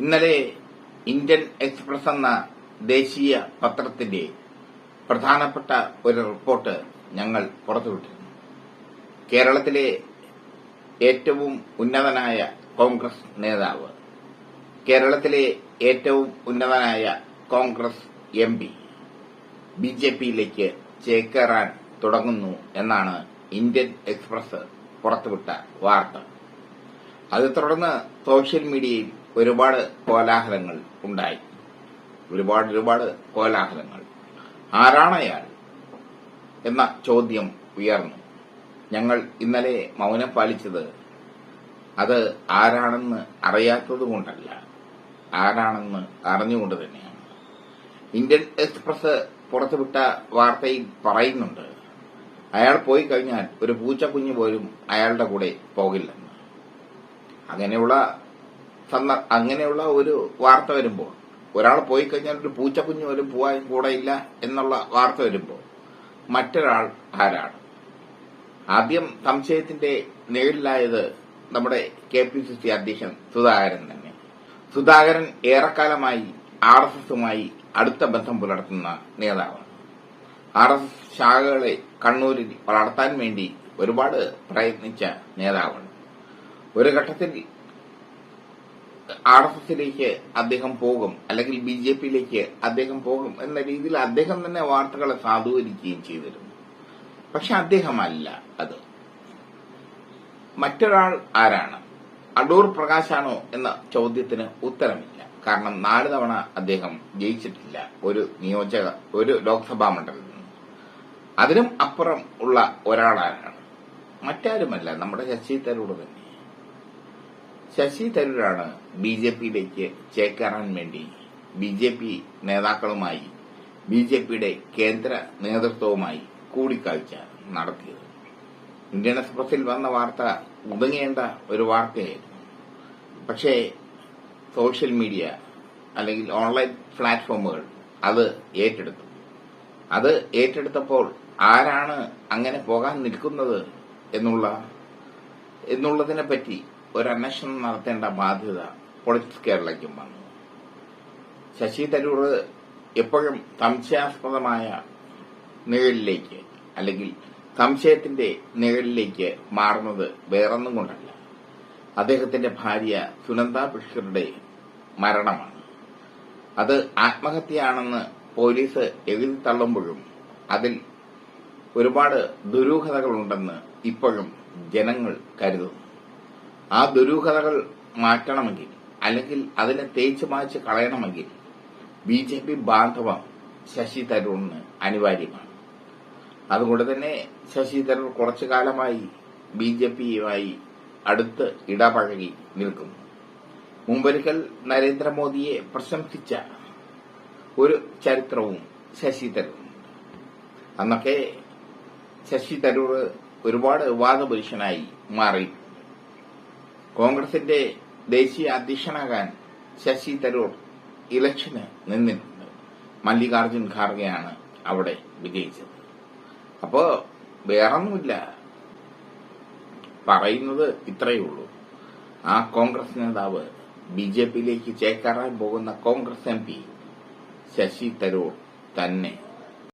ഇന്നലെ Indian express എന്ന ദേശീയ പത്രത്തിന്റെ പ്രധാനപ്പെട്ട ഒരു റിപ്പോർട്ട് ഞങ്ങൾ പുറത്തുവിട്ടിരുന്നു. കേരളത്തിലെ ഏറ്റവും ഉന്നതനായ കോൺഗ്രസ് നേതാവ് കേരളത്തിലെ ഏറ്റവും ഉന്നതനായ Congress M P B J പിയിലേക്ക് ചേക്കേറാൻ തുടങ്ങുന്നു എന്നാണ് ഇന്ത്യൻ എക്സ്പ്രസ് പുറത്തുവിട്ട വാർത്ത. അത് തുടർന്ന് സോഷ്യൽ മീഡിയയിൽ ഒരുപാട് കോലാഹലങ്ങൾ ഉണ്ടായി. ഒരുപാട് ഒരുപാട് കോലാഹലങ്ങൾ. ആരാണ് അയാൾ? എന്ന ചോദ്യം ഉയർന്നു. ഞങ്ങൾ ഇന്നലെ മൗനം പാലിച്ചത് അത് ആരാണെന്ന് അറിയാത്തതുകൊണ്ടല്ല ആരാണെന്ന് അറിഞ്ഞുകൊണ്ട് തന്നെയാണ്. ഇന്ത്യൻ എക്സ്പ്രസ് പുറത്തുവിട്ട വാർത്തയിൽ പറയുന്നുണ്ട് അയാൾ പോയി കഴിഞ്ഞാൽ ഒരു പൂച്ചക്കുഞ്ഞ് പോലും അയാളുടെ കൂടെ പോകില്ലെന്ന്. അങ്ങനെയുള്ള സന്ദ- അങ്ങനെയുള്ള ഒരു വാർത്ത വരുമ്പോൾ ഒരാൾ പോയി കഴിഞ്ഞാൽ ഒരു പൂച്ചക്കുഞ്ഞ് പോലും പോവാൻ ഇല്ല എന്നുള്ള വാർത്ത വരുമ്പോൾ മറ്റൊരാൾ ആരാണ്? ആദ്യം സംശയത്തിന്റെ നേരിലായത് നമ്മുടെ കെ പി സി സി അധ്യക്ഷൻ സുധാകരൻ തന്നെ. സുധാകരൻ ഏറെക്കാലമായി ആർ എസ് എസുമായി അടുത്ത ബന്ധം പുലർത്തുന്ന നേതാവാണ്. ആർ എസ് എസ് ശാഖകളെ കണ്ണൂരിൽ വളർത്താൻ വേണ്ടി ഒരുപാട് പ്രയത്നിച്ച നേതാവാണ്. ഒരു ഘട്ടത്തിൽ ആർ എസ് എസിലേക്ക് അദ്ദേഹം പോകും അല്ലെങ്കിൽ ബി ജെ പിയിലേക്ക് അദ്ദേഹം പോകും എന്ന രീതിയിൽ അദ്ദേഹം തന്നെ വാർത്തകളെ സാധൂകരിക്കുകയും ചെയ്തിരുന്നു. പക്ഷെ അദ്ദേഹമല്ല അത്. മറ്റൊരാൾ ആരാണ്? അടൂർ പ്രകാശാണോ എന്ന ചോദ്യത്തിന് ഉത്തരമില്ല. കാരണം നാല് തവണ അദ്ദേഹം ജയിച്ചിട്ടില്ല ഒരു നിയോജക ഒരു ലോക്സഭാ മണ്ഡലത്തിൽ നിന്ന്. അതിനും അപ്പുറം ഉള്ള ഒരാളാരാണ്? മറ്റാരുമല്ല. നമ്മുടെ ശശി തരൂർ തന്നെ ശശി തരൂരാണ് ബി ജെ പിയിലേക്ക് ചേക്കേറാൻ വേണ്ടി ബി ജെ പി നേതാക്കളുമായി ബി ജെ പിയുടെ കേന്ദ്ര നേതൃത്വവുമായി കൂടിക്കാഴ്ച നടത്തിയത്. ഇന്ത്യൻ എക്സ്പ്രസിൽ വന്ന വാർത്ത ഉതങ്ങേണ്ട ഒരു വാർത്തയായിരുന്നു. പക്ഷേ സോഷ്യൽ മീഡിയ അല്ലെങ്കിൽ ഓൺലൈൻ പ്ലാറ്റ്ഫോമുകൾ അത് ഏറ്റെടുത്തു. അത് ഏറ്റെടുത്തപ്പോൾ ആരാണ് അങ്ങനെ പോകാൻ നിൽക്കുന്നത് എന്നുള്ള എന്നുള്ളതിനെ പറ്റി ഒരു അന്വേഷണം നടത്തേണ്ട ബാധ്യത പൊളിറ്റിക്സ് കേരളയ്ക്കും വന്നു. ശശി തരൂർ എപ്പോഴും സംശയാസ്പദമായ നിഴലിലേക്ക് അല്ലെങ്കിൽ സംശയത്തിന്റെ നിഴലിലേക്ക് മാറുന്നത് വേറൊന്നും കൊണ്ടല്ല. അദ്ദേഹത്തിന്റെ ഭാര്യ സുനന്ദ പുഷ്കറുടെ മരണമാണ്. അത് ആത്മഹത്യയാണെന്ന് പോലീസ് എഴുതി തള്ളുമ്പോഴും അതിൽ ഒരുപാട് ദുരൂഹതകളുണ്ടെന്ന് ഇപ്പോഴും ജനങ്ങൾ കരുതുന്നു. ആ ദുരൂഹതകൾ മാറ്റണമെങ്കിൽ അല്ലെങ്കിൽ അതിനെ തേച്ച് മാച്ച് കളയണമെങ്കിൽ ബി ജെ പി ബാന്ധവം ശശി തരൂറിന് അനിവാര്യമാണ്. അതുകൊണ്ട് തന്നെ ശശി തരൂർ കുറച്ചു കാലമായി ബി ജെ പിയുമായി അടുത്ത് ഇടപഴകി നിൽക്കുന്നു. മുമ്പൊരിക്കൽ നരേന്ദ്രമോദിയെ പ്രശംസിച്ച ഒരു ചരിത്രവും ശശി തരൂറിനുണ്ട്. അന്നൊക്കെ ശശി തരൂർ ഒരുപാട് വാദപുരുഷനായി മാറിയിട്ടുണ്ട് കോൺഗ്രസിന്റെ ദേശീയ അധ്യക്ഷനാകാൻ ശശി തരൂർ ഇലക്ഷന് നിന്നിട്ടുണ്ട്. മല്ലികാർജുൻ ഖാർഗെയാണ് അവിടെ വിജയിച്ചത്. അപ്പോ വേറൊന്നുമില്ല. പറയുന്നത് ഇത്രയേ ഉള്ളൂ. ആ കോൺഗ്രസ് നേതാവ് ബി ജെ പിയിലേക്ക് ചേക്കേറാൻ പോകുന്ന കോൺഗ്രസ് എം പി ശശി തരൂർ തന്നെ